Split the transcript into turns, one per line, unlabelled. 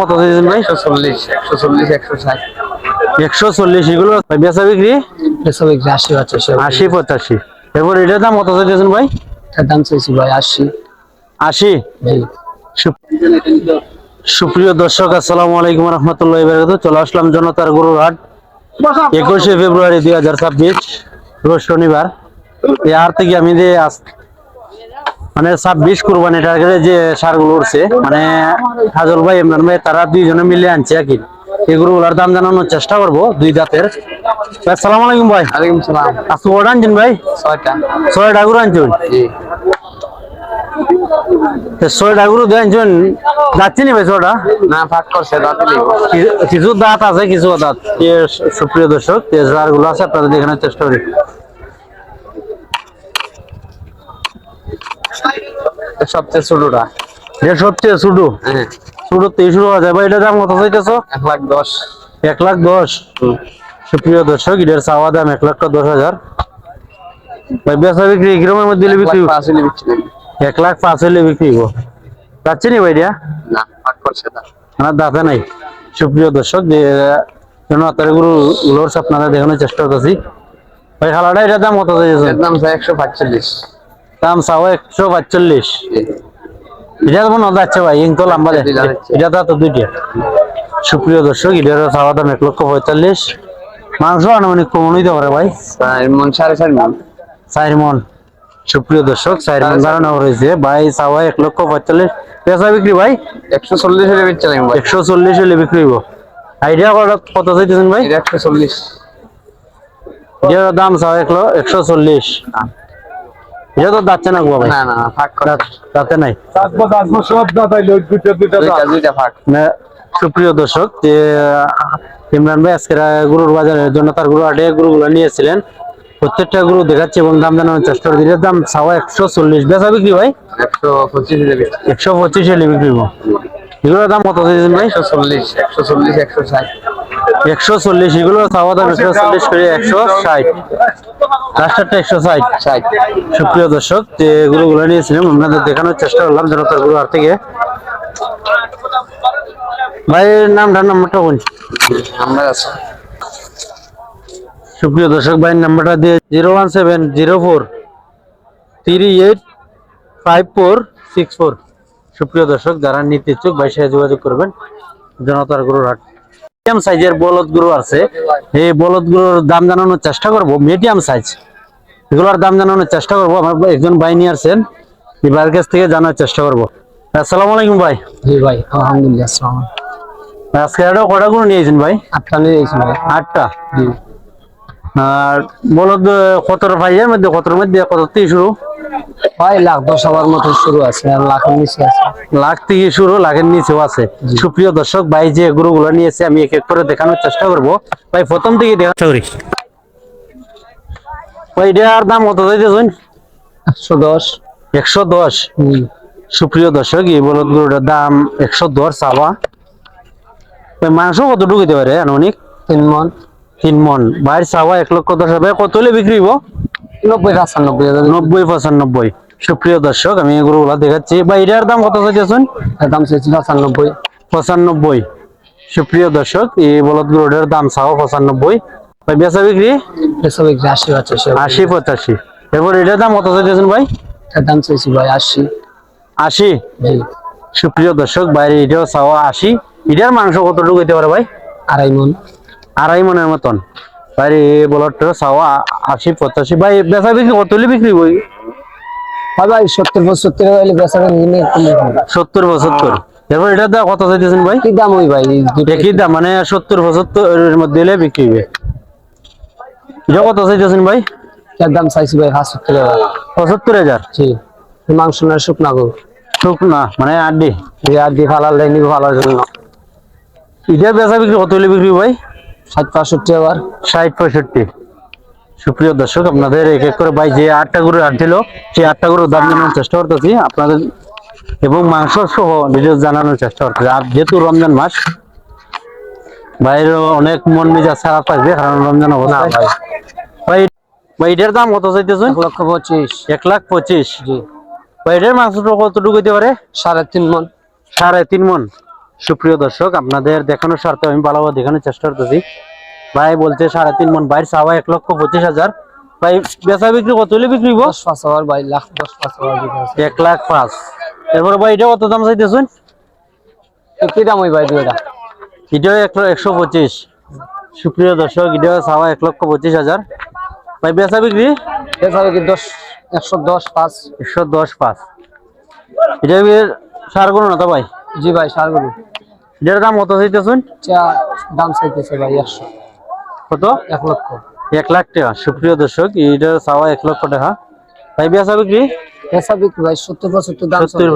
কত দিয়েছেন ভাই
একশো চল্লিশ একশো চল্লিশ একশো ষাট।
একশো চল্লিশ এগুলো বেচা বিক্রি?
আশি সব
আশি পঁচাশি। এরপর এটার দাম কত ভাই?
এটার দাম চাইছি ভাই আশি।
আশি? সুপ্রিয় দর্শক আসসালামু আলাইকুম রহমতুল্লাহ বারাকাতুহু। চলে আসলাম জনতার গরুর হাট। একুশে ফেব্রুয়ারি দুই হাজার ছাব্বিশ রোজ শনিবার। এই হাট থেকে আমি যে মানে ছাব্বিশ কুরবানি টার্গেটে যে সারগুলো উঠছে মানে হাজল ভাই ইমরান ভাই তারা দুইজনে মিলে আনছে আর কি। দাম জানানোর চেষ্টা করব দুই দাঁতের ভাই, আসসালামু আলাইকুম ভাই।
ওয়ালাইকুম সালাম।
আজকে ওটা আনছেন ভাই?
ছয়টা।
ছয়টা গরু আনছেন? ছয়টা গরু দিয়ে আনছেন? যাচ্ছে নি ভাই ছয়টা?
না ফাঁক করছে দাঁতে লিখব
কি- কিছু দাঁত আছে কিছু দাঁত সুপ্রিয় দর্শকগুলো আছে আপনাদের দেখানোর চেষ্টা করি।
সবচেয়ে ছোটটা
এটা সবচেয়ে ছোটো
হ্যাঁ।
ছোটো শুরু হওয়া যায়। ভাই এটা দাম কত চাইতেছ?
এক লাখ দশ।
এক লাখ দশ? সুপ্রিয় দর্শক এটার চাওয়া দাম এক লক্ষ দশ হাজার। ভাই বেচা বিক্রি কিরমের মধ্যে দিলে বিক্রি?
পাঁচ হলে বিক্রি করব।
এক লাখ পাঁচ হলে বিক্রি হইব যাচ্ছে নি ভাই এটা
না
দাঁতে নাই। সুপ্রিয় দর্শক যে গুলোর আপনারা দেখানোর চেষ্টা করতেছি। ভাই খালাটা এটার দাম কত
এর দাম চাই একশো পাঁচচল্লিশ।
দাম চাও একশো পাঁচচল্লিশ এটা তো মনে যাচ্ছে ভাই ইং তো লম্বা এটা তো দুইটা সুপ্রিয় দর্শক এটার চাওয়া দাম এক লক্ষ পঁয়তাল্লিশ। মাংস আনুমানিক কমন হইতে পারে ভাই।
চার মন সাড়ে চার মন।
চার মন। সুপ্রিয় দর্শক চার মন বাড়ানো হয়েছে ভাই চাওয়া এক লক্ষ পঁয়তাল্লিশ। পেঁচা বিক্রি ভাই?
একশো চল্লিশ হলে বিক্রি লাগবে ভাই।
একশো চল্লিশ হলে বিক্রি হইব। আইডিয়া কত কত চাইতেছেন ভাই?
এটা একশো চল্লিশ।
দাম চাও এক ল- একশো চল্লিশ। এটা তো যাচ্ছে না গো
না না ফাঁক করে।
দাঁতে নাই?
দুইটা দুইটা ফাঁক।
সুপ্রিয় দর্শক ইমরান ভাই আজকের গরুর বাজারের জন্য তার গরু আটে গরুগুলো নিয়েছিলেন। প্রত্যেকটা গরু দেখাচ্ছে এবং দাম জানানোর চেষ্টা করে। দিলে দাম চাওয়া একশো চল্লিশ। বেচা বিক্রি ভাই?
একশো পঁচিশ
একশো পঁচিশ বিক্রি এগুলোর দাম কত ভাই?
একশো চল্লিশ একশো চল্লিশ একশো ষাট।
একশো চল্লিশ এগুলো চাওয়া দাম একশো চল্লিশ করে একশো ষাট। লাস্টারটা একশো ষাট।
ষাট।
সুপ্রিয় দর্শক যে নিয়েছিলাম আপনাদের দেখানোর চেষ্টা করলাম জনতার গরু হাট থেকে। ভাই নামটার নাম্বারটা
আছি।
সুপ্রিয় দর্শক ভাইয়ের নাম্বারটা দিয়ে zero one seven zero four three eight five four six four. সুপ্রিয় দর্শক যারা নিতে ইচ্ছুক ভাইয়ের সাথে যোগাযোগ করবেন। জনতার গরুর হাট। মিডিয়াম সাইজের বলদ গরু আছে। এই বলদ গরুর দাম জানানোর চেষ্টা করব। মিডিয়াম সাইজ এগুলোর দাম জানানোর চেষ্টা করব। আমার একজন ভাই নিয়ে আসছেন এই ভাইয়ের কাছ থেকে জানার চেষ্টা করব। আসসালামু আলাইকুম ভাই।
জি ভাই আলহামদুলিল্লাহ আসসালাম
আজকে একটা কটা গরু নিয়েছেন ভাই?
আটটা নিয়ে গেছি ভাই।
আটটা?
জি।
আর বলদ কতর ভাইয়ের মধ্যে কতর মধ্যে কত থেকে শুরু?
ভাই লাখ দশ হাজার মতো শুরু আছে আর লাখের নিচে আছে।
লাখ থেকে শুরু লাখের নিচেও আছে। সুপ্রিয় দর্শক ভাই যে গরুগুলো নিয়েছে আমি এক এক করে দেখানোর চেষ্টা করব। ভাই প্রথম থেকে দেখা করি। ভাই এটার দাম কত
একশো দশ।
একশো দশ। সুপ্রিয় দর্শক এই বলদ গরুটার দাম একশো দশ চাওয়া। ভাই মাংস কতটুকু দিতে পারে আনুমানিক?
তিন মন।
তিন মন। বাইর চাওয়া এক লক্ষ দশ হাজার। কত হলে বিক্রি হইব?
নব্বই পঁচানব্বই
নব্বই পঁচানব্বই। সুপ্রিয় দর্শক আমি এই দেখাচ্ছি। ভাই এটার দাম কত চাইতেছেন
এর দাম চাইছি পঁচানব্বই।
পঁচানব্বই। সুপ্রিয় দর্শক এই বলদ গরুটার দাম চাও পঁচানব্বই। ভাই বেচা বিক্রি?
আশি
আশি পঁচাশি। এরপর এটার দাম কত চাইতেছেন ভাই?
দাম চাইছি ভাই আশি।
আশি? সুপ্রিয় দর্শক বাইরে এটাও চাওয়া আশি। এটার মাংস কতটুকু হইতে পারে ভাই?
আড়াই মন।
আড়াই মনের মতন। বাইরে বলদটার চাওয়া আশি পঁচাশি। ভাই বেচা বিক্রি কত হলে বিক্রি বই
ভাই সত্তর পঁচাত্তর হলে কমে যাবে।
সত্তর পঁচাত্তর। এরপর এটার দাম কত চাইতেছেন ভাই?
কি দাম ওই ভাই?
একই দাম? মানে সত্তর পঁচাত্তর এর মধ্যে হলে বিক্রি হবে। এটা কত চাইতেছেন ভাই?
এর দাম চাইছি ভাই পঁচাত্তর হাজার।
পঁচাত্তর হাজার?
জি। মাংস না শুকনা গো
শুকনা মানে আড্ডি?
এই দিয়ে ফালার লাইনি ফালার জন্য
এটা বেচা বিক্রি কত হলে বিক্রি ভাই?
ষাট পঁয়ষট্টি আবার
ষাট পঁয়ষট্টি। সুপ্রিয় দর্শক আপনাদের এক এক করে ভাই যে আটটা গরু আনছিল সেই আটটা গরুর দাম জানানোর চেষ্টা করতেছি। আপনাদের এবং মাংস সহ ডিটেলস জানানোর চেষ্টা করতেছি। আর যেহেতু রমজান মাস বাইরে অনেক মন মেজাজ খারাপ থাকবে কারণ রমজান অবস্থা
ভাই।
ভাই এটার দাম কত চাইতেছেন?
এক লক্ষ পঁচিশ।
এক লাখ পঁচিশ।
জি।
ভাই এটার মাংসটা কতটুকু হইতে পারে?
সাড়ে তিন মন।
সাড়ে তিন মন। সুপ্রিয় দর্শক আপনাদের দেখানোর স্বার্থে আমি ভালোভাবে দেখানোর চেষ্টা করতেছি। ভাই বলছে সাড়ে তিন মন বাইর চাওয়া এক লক্ষ পঁচিশ হাজার। ভাই বেচা বিক্রি কত? হলে বিক্রি?
দশ পাঁচ হাজার ভাই লাখ দশ পাঁচ হাজার
এক লাখ পাঁচ। এরপরে ভাই এটা কত দাম চাইতেছেন?
কি দাম ওই ভাই দুইটা।
এটাও এক একশো পঁচিশ। সুপ্রিয় দর্শক এটাও চাওয়া এক লক্ষ পঁচিশ হাজার। ভাই বেচা বিক্রি?
এছাড়া বিক্রি দশ একশো দশ পাঁচ।
একশো দশ পাঁচ। এটা সার কোনো না তো ভাই?
জি ভাই সারগুলো
এটার দাম কত চাইতেছেন?
দাম চাইতেছে ভাই একশো।
কত?
এক লক্ষ।
এক লাখ টাকা। সুপ্রিয় দর্শক এটা চাওয়া এক লক্ষ টাকা। ভাই বেচা বিক্রি?
পেশা বিক্রি ভাই সত্তর পঁচাত্তর দাম
সত্তর